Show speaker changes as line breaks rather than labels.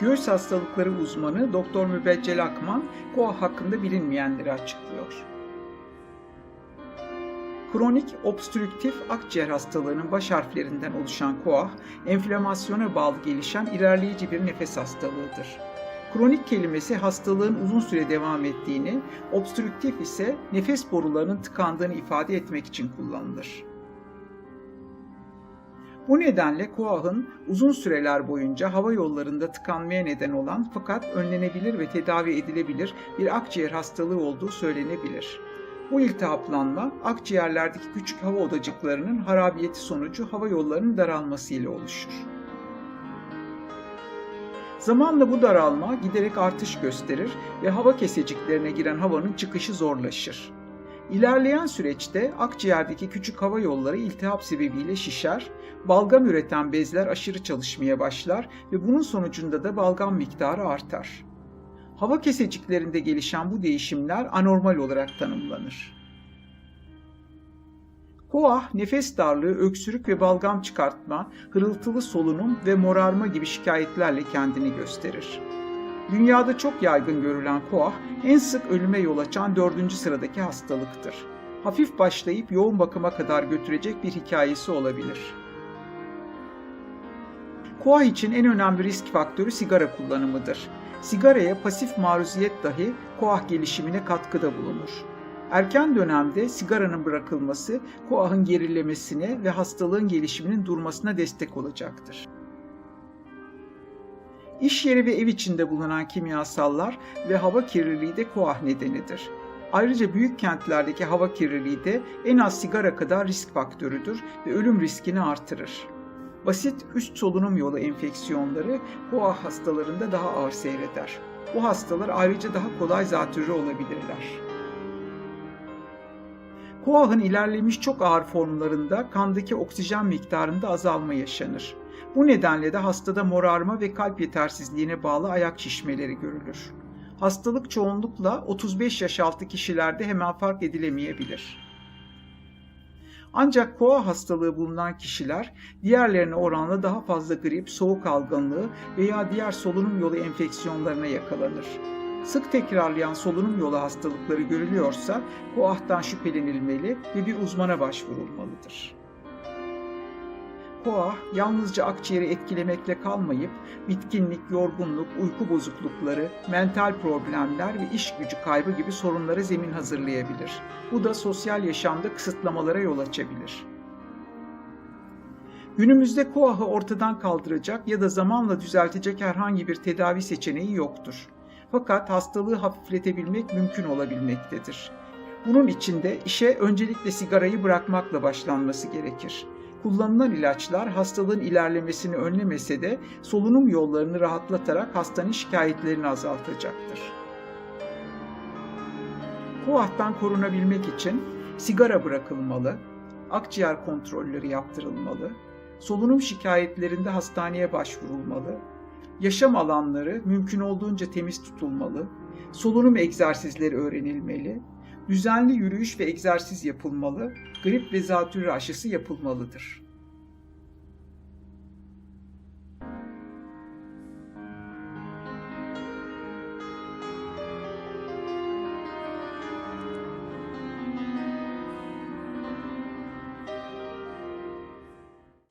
Göğüs hastalıkları uzmanı Doktor Mübeccel Akman, koa hakkında bilinmeyenleri açıklıyor. Kronik obstrüktif akciğer hastalığının baş harflerinden oluşan koah, enflamasyona bağlı gelişen ilerleyici bir nefes hastalığıdır. Kronik kelimesi hastalığın uzun süre devam ettiğini, obstrüktif ise nefes borularının tıkandığını ifade etmek için kullanılır. Bu nedenle koahın uzun süreler boyunca hava yollarında tıkanmaya neden olan fakat önlenebilir ve tedavi edilebilir bir akciğer hastalığı olduğu söylenebilir. Bu iltihaplanma akciğerlerdeki küçük hava odacıklarının harabiyeti sonucu hava yollarının daralması ile oluşur. Zamanla bu daralma giderek artış gösterir ve hava keseciklerine giren havanın çıkışı zorlaşır. İlerleyen süreçte akciğerdeki küçük hava yolları iltihap sebebiyle şişer, balgam üreten bezler aşırı çalışmaya başlar ve bunun sonucunda da balgam miktarı artar. Hava keseciklerinde gelişen bu değişimler anormal olarak tanımlanır. Koah, nefes darlığı, öksürük ve balgam çıkartma, hırıltılı solunum ve morarma gibi şikayetlerle kendini gösterir. Dünyada çok yaygın görülen koah, en sık ölüme yol açan dördüncü sıradaki hastalıktır. Hafif başlayıp yoğun bakıma kadar götürecek bir hikayesi olabilir. Koah için en önemli risk faktörü sigara kullanımıdır. Sigaraya pasif maruziyet dahi koah gelişimine katkıda bulunur. Erken dönemde sigaranın bırakılması koahın gerilemesine ve hastalığın gelişiminin durmasına destek olacaktır. İş yeri ve ev içinde bulunan kimyasallar ve hava kirliliği de koah nedenidir. Ayrıca büyük kentlerdeki hava kirliliği de en az sigara kadar risk faktörüdür ve ölüm riskini artırır. Basit üst solunum yolu enfeksiyonları koah hastalarında daha ağır seyreder. Bu hastalar ayrıca daha kolay zatürre olabilirler. Koahın ilerlemiş çok ağır formlarında kandaki oksijen miktarında azalma yaşanır. Bu nedenle de hastada morarma ve kalp yetersizliğine bağlı ayak şişmeleri görülür. Hastalık çoğunlukla 35 yaş altı kişilerde hemen fark edilemeyebilir. Ancak koa hastalığı bulunan kişiler diğerlerine oranla daha fazla grip, soğuk algınlığı veya diğer solunum yolu enfeksiyonlarına yakalanır. Sık tekrarlayan solunum yolu hastalıkları görülüyorsa koahtan şüphelenilmeli ve bir uzmana başvurulmalıdır. Koah yalnızca akciğeri etkilemekle kalmayıp bitkinlik, yorgunluk, uyku bozuklukları, mental problemler ve iş gücü kaybı gibi sorunlara zemin hazırlayabilir. Bu da sosyal yaşamda kısıtlamalara yol açabilir. Günümüzde koahı ortadan kaldıracak ya da zamanla düzeltecek herhangi bir tedavi seçeneği yoktur. Fakat hastalığı hafifletebilmek mümkün olabilmektedir. Bunun için de işe öncelikle sigarayı bırakmakla başlanması gerekir. Kullanılan ilaçlar hastalığın ilerlemesini önlemese de solunum yollarını rahatlatarak hastanın şikayetlerini azaltacaktır. Koahtan korunabilmek için sigara bırakılmalı, akciğer kontrolleri yaptırılmalı, solunum şikayetlerinde hastaneye başvurulmalı, yaşam alanları mümkün olduğunca temiz tutulmalı, solunum egzersizleri öğrenilmeli, düzenli yürüyüş ve egzersiz yapılmalı, grip ve zatürre aşısı yapılmalıdır.